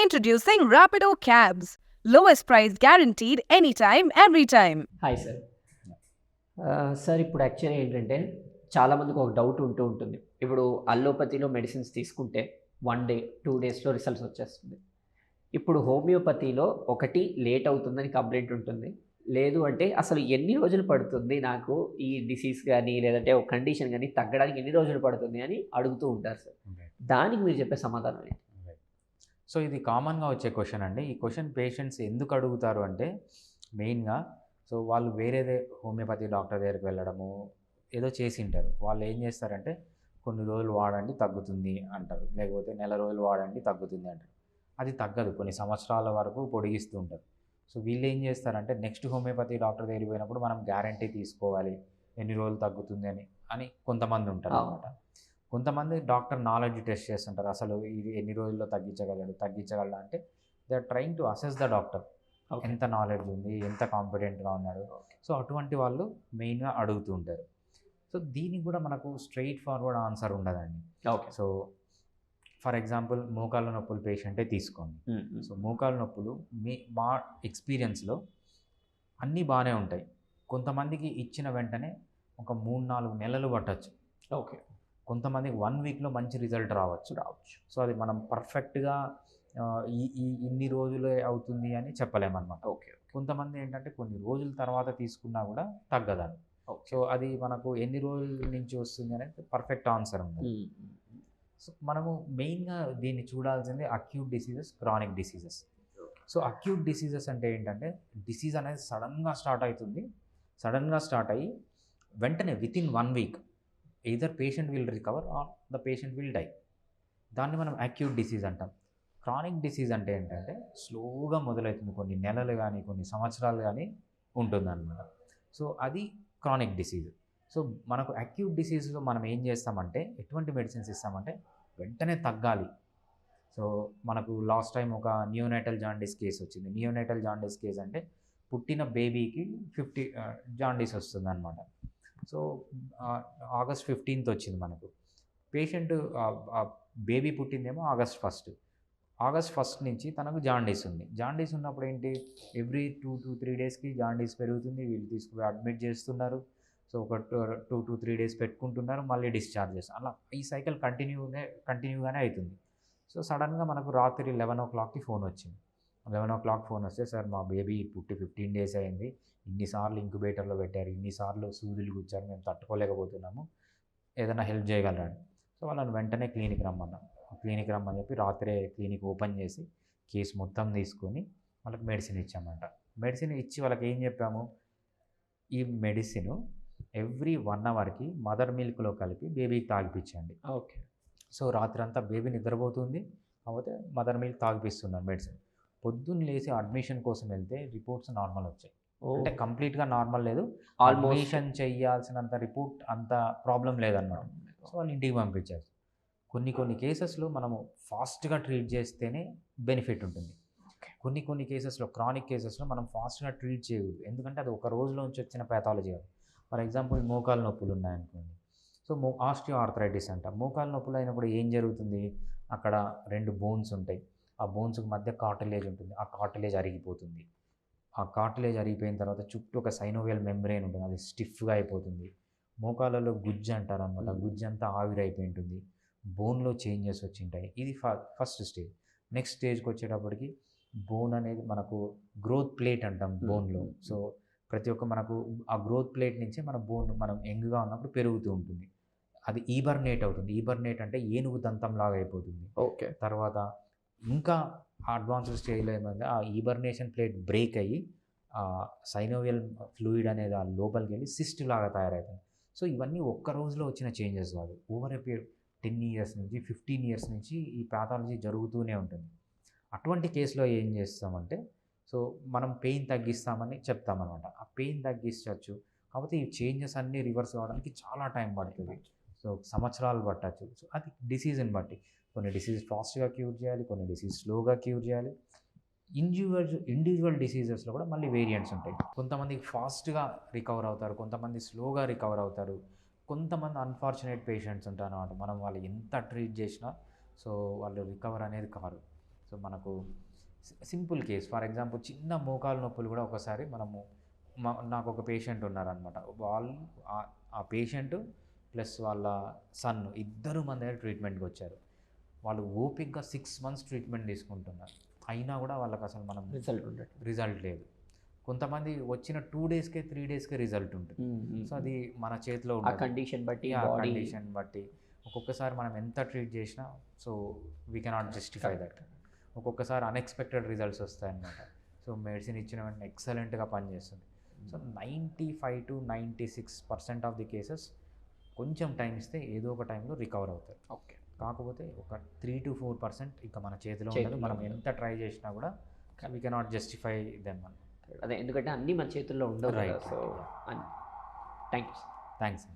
Introducing Rapido Cabs. Lowest price guaranteed anytime, every time. Hi sir sir ఇప్పుడు actually ఏంటంటే చాలామందికి ఒక doubt ఉంటూ ఉంటుంది. ఇప్పుడు అల్లోపతిలో మెడిసిన్స్ తీసుకుంటే వన్ డే టూ డేస్లో రిజల్ట్స్ వచ్చేస్తుంది. ఇప్పుడు హోమియోపతిలో ఒకటి లేట్ అవుతుందని కంప్లైంట్ ఉంటుంది. లేదు అంటే అసలు ఎన్ని రోజులు పడుతుంది నాకు ఈ డిసీజ్ కానీ లేదంటే ఒక కండిషన్ కానీ తగ్గడానికి ఎన్ని రోజులు పడుతుంది అని అడుగుతూ ఉంటారు సార్ దానికి మీరు చెప్పే సమాధానం ఏంటి? సో ఇది కామన్గా వచ్చే క్వశ్చన్ అండి. ఈ క్వశ్చన్ పేషెంట్స్ ఎందుకు అడుగుతారు అంటే మెయిన్గా సో వాళ్ళు వేరేదే హోమియోపతి డాక్టర్ దగ్గరికి వెళ్ళడము ఏదో చేసి ఉంటారు. వాళ్ళు ఏం చేస్తారంటే కొన్ని రోజులు వాడండి తగ్గుతుంది అంటారు. లేకపోతే నెల రోజులు వాడండి తగ్గుతుంది అంటారు. అది తగ్గదు. కొన్ని సంవత్సరాల వరకు పొడిగిస్తూ ఉంటారు. సో వీళ్ళు ఏం చేస్తారంటే నెక్స్ట్ హోమియోపతి డాక్టర్ దగ్గరికి పోయినప్పుడు మనం గ్యారంటీ తీసుకోవాలి. ఎన్ని రోజులు తగ్గుతుంది అని అని కొంతమంది ఉంటారు అనమాట కొంతమంది డాక్టర్ నాలెడ్జ్ టెస్ట్ చేస్తుంటారు. అసలు ఇది ఎన్ని రోజుల్లో తగ్గించగలడు? తగ్గించగలడు అంటే they are trying to assess the doctor. ఎంత నాలెడ్జ్ ఉంది? ఎంత కాంపిటెంట్గా ఉన్నాడు? సో అటువంటి వాళ్ళు మెయిన్గా అడుగుతూ ఉంటారు. సో దీనికి కూడా మనకు స్ట్రైట్ ఫార్వర్డ్ ఆన్సర్ ఉండదండి. ఓకే. సో ఫర్ ఎగ్జాంపుల్ మోకాళ్ళ నొప్పులు పేషెంటే తీసుకోండి. సో మోకాళ్ళ నొప్పులు మీ మా ఎక్స్పీరియన్స్లో అన్నీ బాగానే ఉంటాయి. కొంతమందికి ఇచ్చిన వెంటనే ఒక మూడు నాలుగు నెలలు పట్టచ్చు. ఓకే. కొంతమందికి వన్ వీక్లో మంచి రిజల్ట్ రావచ్చు రావచ్చు. సో అది మనం పర్ఫెక్ట్గా ఈ ఈ ఇన్ని రోజులే అవుతుంది అని చెప్పలేమన్నమాట. ఓకే కొంతమంది ఏంటంటే కొన్ని రోజుల తర్వాత తీసుకున్నా కూడా తగ్గదని. సో అది మనకు ఎన్ని రోజుల నుంచి వస్తుంది అనేది పర్ఫెక్ట్ ఆన్సర్ ఉంది సో మనము మెయిన్గా దీన్ని చూడాల్సింది acute diseases chronic diseases. So acute diseases అంటే ఏంటంటే డిసీజ్ అనేది సడన్గా స్టార్ట్ అవుతుంది. సడన్గా స్టార్ట్ అయ్యి వెంటనే within one week either patient will recover or the patient will die దాన్ని మనం అక్యూట్ డిసీజ్ అంటాం. క్రానిక్ డిసీజ్ అంటే ఏంటంటే స్లోగా మొదలవుతుంది కొన్ని నెలలు కానీ కొన్ని సంవత్సరాలు కానీ ఉంటుందన్నమాట. సో అది క్రానిక్ డిసీజ్ సో మనకు అక్యూట్ డిసీజ్లో మనం ఏం చేస్తామంటే ఎటువంటి మెడిసిన్స్ ఇస్తామంటే వెంటనే తగ్గాలి. సో మనకు లాస్ట్ టైం ఒక నియోనేటల్ జాండీస్ కేసు వచ్చింది. నియోనేటల్ జాండీస్ కేసు అంటే పుట్టిన బేబీకి ఫిఫ్టీ జాండీస్ వస్తుంది అనమాట సో ఆగస్ట్ ఫిఫ్టీన్త్ వచ్చింది మనకు. పేషెంట్ బేబీ పుట్టిందేమో ఆగస్ట్ ఫస్ట్. ఆగస్ట్ ఫస్ట్ నుంచి తనకు జాండీస్ ఉంది. జాండీస్ ఉన్నప్పుడు ఏంటి? ఎవ్రీ టూ టు త్రీ డేస్కి జాండీస్ పెరుగుతుంది. వీళ్ళు తీసుకుపోయి అడ్మిట్ చేస్తున్నారు. సో ఒక టూ టు త్రీ డేస్ పెట్టుకుంటున్నారు. మళ్ళీ డిశ్చార్జ్ చేస్తారు. అలా ఈ సైకిల్ కంటిన్యూగా కంటిన్యూగానే అవుతుంది. సో సడన్గా మనకు రాత్రి లెవెన్ ఓ క్లాక్కి ఫోన్ వచ్చింది. లెవెన్ ఓ క్లాక్ ఫోన్ వస్తే సార్ మా బేబీ పుట్టి ఫిఫ్టీన్ డేస్ అయింది. ఇన్నిసార్లు ఇంక్యుబేటర్లో పెట్టారు. ఇన్నిసార్లు సూదులు గుచ్చారు. మేము తట్టుకోలేకపోతున్నాము. ఏదైనా హెల్ప్ చేయగలరా సో వాళ్ళని వెంటనే క్లినిక్ రమ్మన్నాం క్లినిక్ రమ్మని చెప్పి రాత్రే క్లినిక్ ఓపెన్ చేసి కేసు మొత్తం తీసుకొని వాళ్ళకి మెడిసిన్ ఇచ్చామంట. మెడిసిన్ ఇచ్చి వాళ్ళకి ఏం చెప్పాము? ఈ మెడిసిన్ ఎవ్రీ వన్ అవర్కి మదర్ మిల్క్లో కలిపి బేబీకి తాగిపించండి ఓకే. సో రాత్రి అంతా బేబీ నిద్రపోతుంది. కాకపోతే మదర్ మిల్క్ తాగిపిస్తున్నాను మెడిసిన్. పొద్దున్న లేచి అడ్మిషన్ కోసం వెళ్తే రిపోర్ట్స్ నార్మల్ వచ్చాయి. అంటే కంప్లీట్గా నార్మల్ లేదు. అడ్మిషన్ చేయాల్సినంత రిపోర్ట్ అంత ప్రాబ్లం లేదన్నమాట సో వాళ్ళు ఇంటికి పంపించారు. కొన్ని కొన్ని కేసెస్లో మనము ఫాస్ట్గా ట్రీట్ చేస్తేనే బెనిఫిట్ ఉంటుంది. కొన్ని కొన్ని కేసెస్లో క్రానిక్ కేసెస్లో మనం ఫాస్ట్గా ట్రీట్ చేయకూడదు. ఎందుకంటే అది ఒక రోజులోంచి వచ్చిన ప్యాథాలజీ ఫర్ ఎగ్జాంపుల్ మోకాలు నొప్పులు ఉన్నాయనుకోండి. సో మో ఆస్టియో ఆర్థరైటిస్ అంట. మోకాలు నొప్పులు అయినప్పుడు ఏం జరుగుతుంది? అక్కడ రెండు బోన్స్ ఉంటాయి. ఆ బోన్స్కి మధ్య కార్టిలేజ్ ఉంటుంది. ఆ కార్టిలేజ్ అరిగిపోతుంది. ఆ కార్టిలేజ్ అరిగిపోయిన తర్వాత చుట్టూ ఒక సైనోవియల్ మెంబ్రెయిన్ ఉంటుంది. అది స్టిఫ్గా అయిపోతుంది. మోకాలలో గుజ్జు అంటారు అనమాట గుజ్జు అంతా ఆవిరైపోయి ఉంటుంది. బోన్లో చేంజెస్ వచ్చి ఉంటాయి ఇది ఫస్ట్ స్టేజ్ నెక్స్ట్ స్టేజ్కి వచ్చేటప్పటికి బోన్ అనేది మనకు గ్రోత్ ప్లేట్ అంటాం బోన్లో. సో ప్రతి ఒక్క మనకు ఆ గ్రోత్ ప్లేట్ నుంచే మన బోన్ మనం యంగ్గా ఉన్నప్పుడు పెరుగుతూ ఉంటుంది. అది ఈబర్నేట్ అవుతుంది. ఈబర్నేట్ అంటే ఏనుగు దంతం లాగా అయిపోతుంది. ఓకే. తర్వాత ఇంకా అడ్వాన్స్డ్ స్టేజ్లో ఏమైంది ఆ ఈబర్నేషన్ ప్లేట్ బ్రేక్ అయ్యి ఆ సైనోవియల్ ఫ్లూయిడ్ అనేది ఆ లోపలికి వెళ్ళి సిస్ట్ లాగా తయారవుతుంది. సో ఇవన్నీ ఒక్క రోజులో వచ్చిన చేంజెస్ కాదు. Over a period ten years నుంచి ఫిఫ్టీన్ ఇయర్స్ నుంచి ఈ ప్యాథాలజీ జరుగుతూనే ఉంటుంది. అటువంటి కేసులో ఏం చేస్తామంటే సో మనం పెయిన్ తగ్గిస్తామని చెప్తామన్నమాట. ఆ పెయిన్ తగ్గించవచ్చు కాకపోతే ఈ చేంజెస్ అన్నీ రివర్స్ కావడానికి చాలా టైం పడుతుంది. సో సంవత్సరాలు పట్టచ్చు. సో అది డిసీజ్ని బట్టి. కొన్ని డిసీజ్ ఫాస్ట్గా క్యూర్ చేయాలి కొన్ని డిసీజ్ స్లోగా క్యూర్ చేయాలి. ఇండివిజువల్ ఇండివిజువల్ డిసీజెస్లో కూడా మళ్ళీ వేరియంట్స్ ఉంటాయి. కొంతమంది ఫాస్ట్గా రికవర్ అవుతారు కొంతమంది స్లోగా రికవర్ అవుతారు. కొంతమంది అన్ఫార్చునేట్ పేషెంట్స్ ఉంటారు అనమాట మనం వాళ్ళు ఎంత ట్రీట్ చేసినా సో వాళ్ళు రికవర్ అనేది కారు. సో మనకు సింపుల్ కేస్. ఫర్ ఎగ్జాంపుల్ చిన్న మోకాలు నొప్పులు కూడా ఒకసారి మనము మా- నాకు ఒక పేషెంట్ ఉన్నారనమాట వాళ్ళు ఆ- ఆ పేషెంట్ ప్లస్ వాళ్ళ సన్ ఇద్దరు మన దగ్గర ట్రీట్మెంట్కి వచ్చారు. వాళ్ళు ఓపిక్గా సిక్స్ మంత్స్ ట్రీట్మెంట్ తీసుకుంటున్నారు. అయినా కూడా వాళ్ళకి అసలు మనం రిజల్ట్ ఉండదు రిజల్ట్ లేదు. కొంతమంది వచ్చిన టూ డేస్కే త్రీ డేస్కే రిజల్ట్ ఉంటుంది. సో అది మన చేతిలో కండిషన్ బట్టి కండిషన్ బట్టి. ఒక్కొక్కసారి మనం ఎంత ట్రీట్ చేసినా so we cannot justify that ఒక్కొక్కసారి అన్ఎక్స్పెక్టెడ్ రిజల్ట్స్ వస్తాయన్నమాట. సో మెడిసిన్ ఇచ్చిన వెంటనే ఎక్సలెంట్గా పనిచేస్తుంది. So ninety five to ninety six percent of the cases కొంచెం టైం ఇస్తే ఏదో ఒక టైంలో రికవర్ అవుతారు. ఓకే. కాకపోతే ఒక త్రీ టు ఫోర్ పర్సెంట్ ఇంకా మన చేతిలో ఉండదు. మనం. ఎంత ట్రై చేసినా కూడా వీ కెనాట్ జస్టిఫై దెమ్ అదే ఎందుకంటే అన్నీ మన చేతుల్లో ఉండవు Right, so thank you thanks